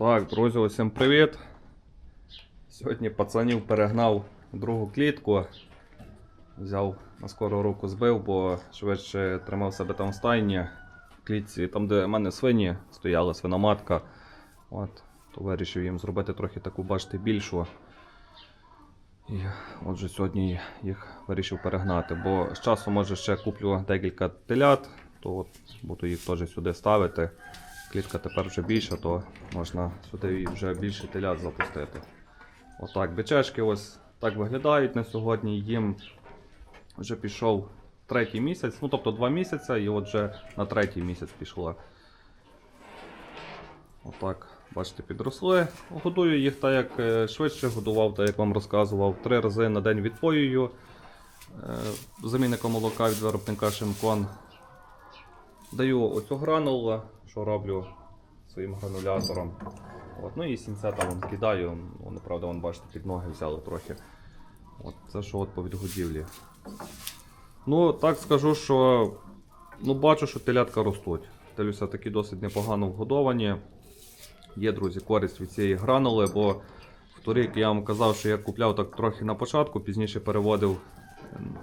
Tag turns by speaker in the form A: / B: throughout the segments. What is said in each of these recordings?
A: Так, друзі, усім привіт. Сьогодні пацанів перегнав другу клітку. Взяв на скору руку збив, бо швидше тримав себе там в стайні. В клітці, там, де в мене свині стояла, свиноматка. От, то вирішив їм зробити трохи таку, бачите, більшу. І отже, сьогодні їх вирішив перегнати, бо з часу може ще куплю декілька телят, то от буду їх теж сюди ставити. Клітка тепер вже більша, то можна сюди вже більше телят запустити. Отак, бичечки ось так виглядають на сьогодні. Їм вже пішов третій місяць, ну тобто два місяці, і от вже на третій місяць пішло. Отак, бачите, підросли. Годую їх так, як е, швидше годував, так як вам розказував. Три рази на день відпоюю. Е, Замінником молока від виробника Шимкон. Даю оцю гранулу, що роблю своїм гранулятором. От, ну і сінця там вон кидаю, вони, правда, вон, бачите, під ноги взяли трохи. От, це що от по відгодівлі. Ну, так скажу, що ну, бачу, що телятка ростуть. Телюся такі досить непогано вгодовані. Є, друзі, користь від цієї гранули, бо в торік я вам казав, що я купляв так трохи на початку, пізніше переводив.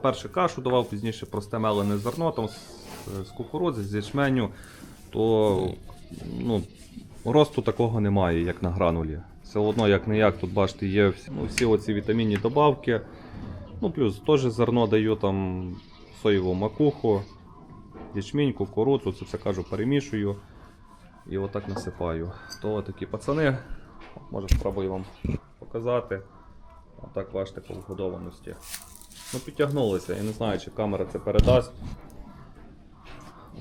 A: Перше кашу давав, пізніше просте мелене зерно там, з, з кукурудзи, з ячменю, то ну, росту такого немає, як на гранулі. Все одно, як не як, тут бачите, є всі, ну, всі оці вітамінні добавки. Ну, плюс теж зерно даю там соєву макуху, ячмінь, кукурудзу, це все кажу, перемішую і отак насипаю. То такі пацани, може спробую вам показати. Отак бачите по вгодованості. Ну, підтягнулися, я не знаю, чи камера це передасть.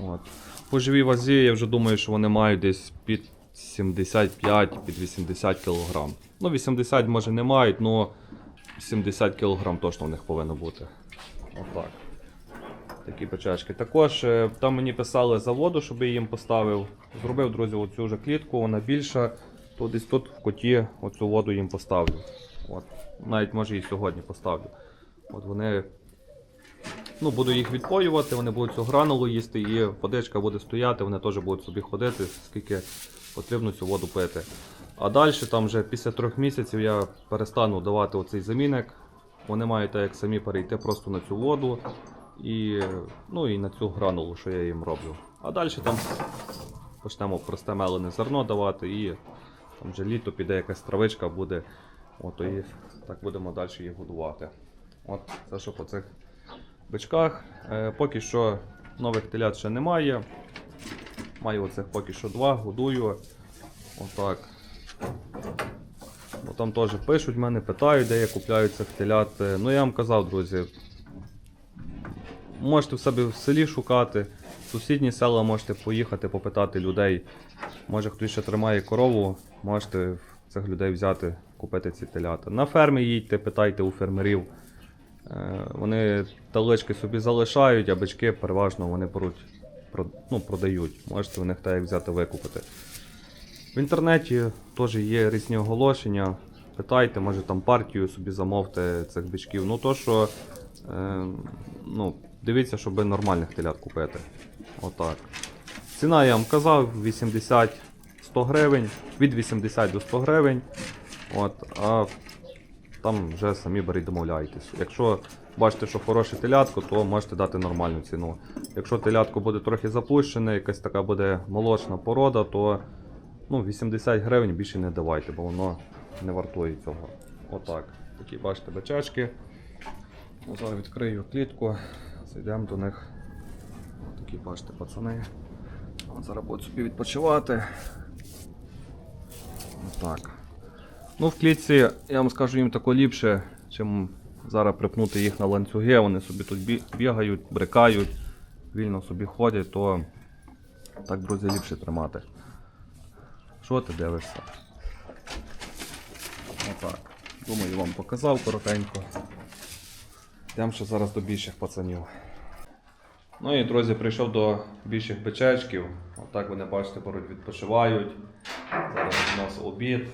A: От. По живій вазі я вже думаю, що вони мають десь під 75 під 80 кг. Ну, 80 може не мають, але 70 кг точно в них повинно бути. Отак. Такі печечки. Також е, там мені писали за воду, щоб я їм поставив. Зробив, друзі, оцю вже клітку, вона більша. То десь тут в коті оцю воду їм поставлю. От. Навіть може і сьогодні поставлю. От вони. Ну, буду їх відпоювати, вони будуть цю гранулу їсти, і водичка буде стояти, вони теж будуть собі ходити, скільки потрібно цю воду пити. А далі, там вже після трьох місяців я перестану давати оцей замінник. Вони мають так як самі перейти просто на цю воду і, ну, і на цю гранулу, що я їм роблю. А далі там почнемо просте мелене зерно давати і там вже літо піде якась травичка буде. От, і так будемо далі їх годувати. От це що по цих бичках. Е, поки що нових телят ще немає. Маю оцих поки що два, годую. Отак. Ну, там теж пишуть мене, питають, де я купляю цих телят. Е, Ну я вам казав, друзі. Можете в себе в селі шукати. В сусідні села можете поїхати, попитати людей. Може хтось ще тримає корову, можете цих людей взяти, купити ці телята. На фермі їдьте, питайте у фермерів. Е, Вони талички собі залишають, а бички переважно вони беруть, ну, продають. Можете у них так взяти викупити. В інтернеті теж є різні оголошення. Питайте, може там партію собі замовте цих бичків. Ну то що е, ну, дивіться, щоб нормальних телят купити. Отак. Ціна я вам казав 80-100 гривень, від 80 до 100 гривень. От, а там вже самі беріть домовляйтесь. Якщо бачите, що хороше телятко, то можете дати нормальну ціну. Якщо телятко буде трохи запущене, якась така буде молочна порода, то ну, 80 гривень більше не давайте, бо воно не вартує цього. Отак. Такі бачите бичачки. Ну, Зараз відкрию клітку, зайдемо до них. Такі бачите пацани. Зараз будуть собі відпочивати. Отак. Ну, в клітці, я вам скажу, їм тако ліпше, чим зараз припнути їх на ланцюги, вони собі тут бігають, брикають, вільно собі ходять, то так, друзі, ліпше тримати. Що ти дивишся? Отак. Думаю, вам показав коротенько. Йдемо ще зараз до більших пацанів. Ну і друзі, прийшов до більших печечків. Отак вони бачите, беруть, відпочивають. Зараз у нас обід.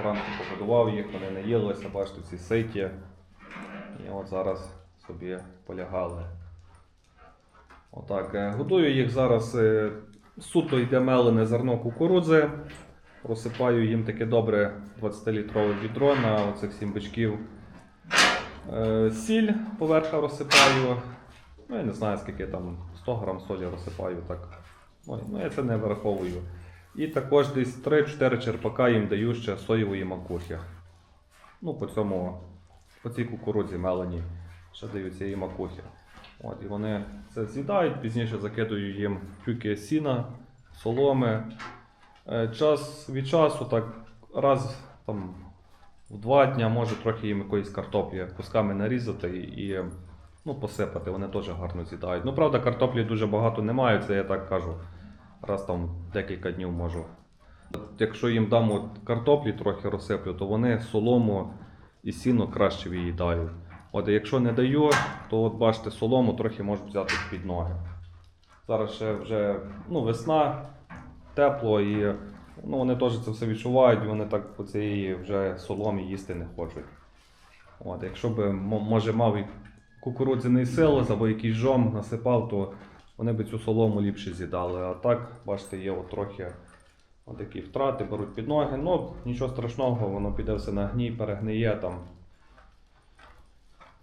A: Вранку погодував їх, вони наїлися, бачите, ці ситі. І от зараз собі полягали. Отак. е, Годую їх зараз е, суто йде мелене зерно кукурудзи. розсипаю їм таке добре 20-літрове відро на оцих 7 бичків. Е, Сіль поверха розсипаю. Ну, я не знаю, скільки там 100 грам солі розсипаю так. Ну я це не враховую. І також десь 3-4 черпака їм даю ще соєвої макухи. Ну, по цьому, по цій кукурудзі меленій, ще даю цієї макухи. От, і вони це з'їдають, пізніше закидую їм тюки сіна, соломи. Е, Час від часу, так раз там, в два дня може трохи їм якоїсь картоплі кусками нарізати і ну, посипати, вони теж гарно з'їдають. Ну, правда, картоплі дуже багато немає, це я так кажу. Раз там декілька днів можу. Якщо їм дам от картоплі трохи розсиплю, то вони солому і сіно краще виїдають. От якщо не даю, то от бачите, солому трохи можуть взяти під ноги. Зараз ще вже ну, весна, тепло і ну, вони теж це все відчувають, вони так по цієї вже соломі їсти не хочуть. От, якщо б може мав і кукурудзяний силос або якийсь жом насипав, то вони б цю солому ліпше з'їдали. А так, бачите, є от трохи такі втрати, беруть під ноги. Ну, нічого страшного, воно піде все на гній, перегниє там.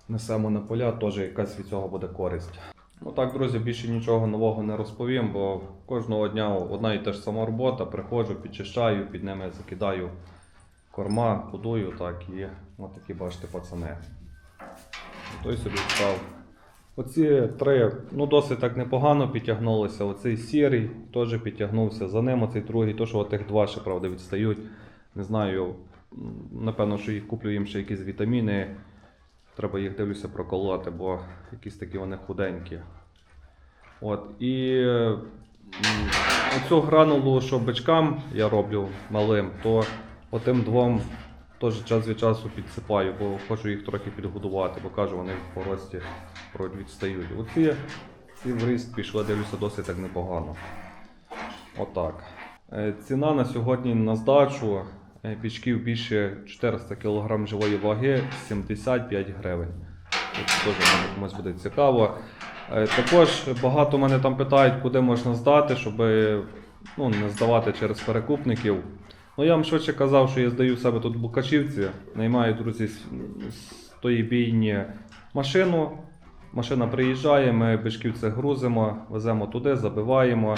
A: Несемо на поля, теж якась від цього буде користь. Ну так, друзі, більше нічого нового не розповім, бо кожного дня одна і та ж сама робота. Приходжу, підчищаю, під ними закидаю корма, будую, так і от такі бачите пацани. Той собі став. Оці три ну, досить так непогано підтягнулися. Оцей сірий теж підтягнувся. За ним оцей другий, то що тих два ще правда відстають. Не знаю, напевно, що їх куплю їм ще якісь вітаміни. Треба їх дивлюся проколоти, бо якісь такі вони худенькі. От, і оцю гранулу, що бичкам я роблю малим, то отим двом теж час від часу підсипаю, бо хочу їх трохи підгодувати, бо кажу, вони по рості вроді відстають. Оці ці в ріст пішли, дивлюся, досить так непогано. Отак. Е, Ціна на сьогодні на здачу е, пічків більше 400 кг живої ваги 75 гривень. Теж комусь буде цікаво. Е, Також багато мене там питають, куди можна здати, щоб ну, не здавати через перекупників. Ну я вам швидше казав, що я здаю себе тут в Букачівці, наймаю друзі з, тої бійні машину. Машина приїжджає, ми бичківці грузимо, веземо туди, забиваємо,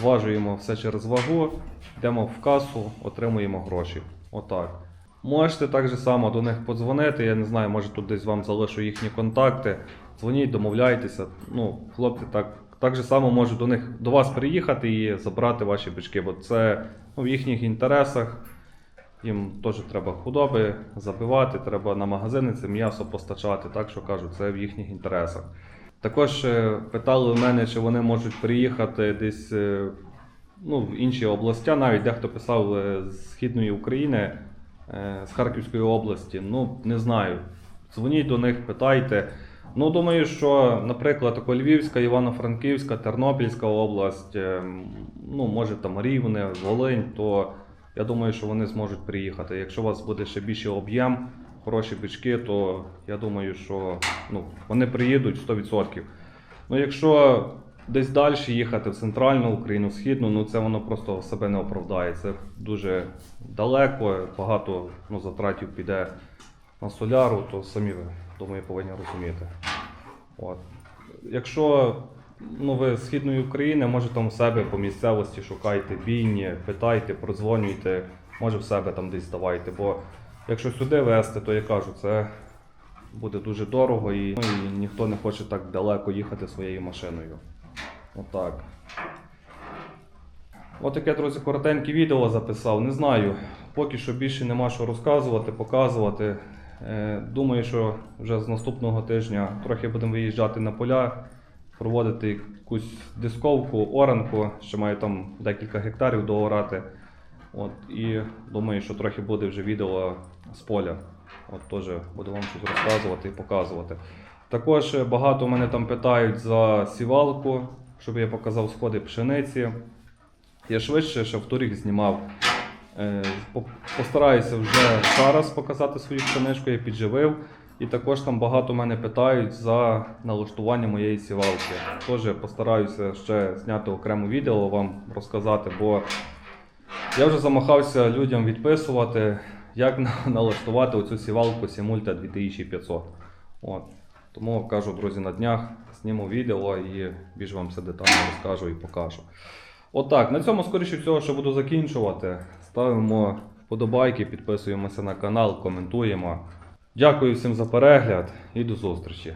A: зважуємо все через вагу, йдемо в касу, отримуємо гроші. Отак. Можете так же само до них подзвонити, я не знаю, може тут десь вам залишу їхні контакти. Дзвоніть, домовляйтеся. Ну, хлопці так, так же само можуть до них до вас приїхати і забрати ваші бички, бо це ну, в їхніх інтересах. Їм теж треба худоби забивати, треба на магазини це м'ясо постачати, так що кажу, це в їхніх інтересах. Також е, питали в мене, чи вони можуть приїхати десь е, ну, в інші області, навіть дехто писав е, з Східної України, з Харківської області. Ну, не знаю. Дзвоніть до них, питайте. Ну, думаю, що, наприклад, Львівська, Івано-Франківська, Тернопільська область, е, ну, може там Рівне, Волинь, то я думаю, що вони зможуть приїхати. Якщо у вас буде ще більший об'єм, хороші бички, то я думаю, що ну, вони приїдуть 100%. Ну, якщо десь далі їхати в центральну Україну, в східну, ну це воно просто себе не оправдає. Це дуже далеко, багато ну, затратів піде на соляру, то самі ви, думаю, повинні розуміти. От. Якщо ну, ви з східної України, може там у себе по місцевості шукайте бійні, питайте, продзвонюйте, може в себе там десь здавайте. Бо якщо сюди везти, то я кажу, це буде дуже дорого і, ну, і ніхто не хоче так далеко їхати своєю машиною. Отак. Отаке, друзі, коротеньке відео записав. Не знаю. Поки що більше нема що розказувати, показувати. Е, Думаю, що вже з наступного тижня трохи будемо виїжджати на поля, проводити якусь дисковку, оранку, ще маю там декілька гектарів доорати. От, і думаю, що трохи буде вже відео з поля. От теж буду вам щось розказувати і показувати. Також багато мене там питають за сівалку, щоб я показав сходи пшениці. Я швидше ще вторік знімав. Е, по- Постараюся вже зараз показати свою пшеничку, я підживив. І також там багато мене питають за налаштування моєї сівалки. Теж постараюся ще зняти окремо відео вам розказати, бо Я вже замахався людям відписувати, як налаштувати оцю сівалку Simulta 2500. От. Тому кажу, друзі, на днях зніму відео і більш вам все детально розкажу і покажу. Отак, на цьому, скоріше всього, що буду закінчувати. Ставимо вподобайки, підписуємося на канал, коментуємо. Дякую всім за перегляд і до зустрічі.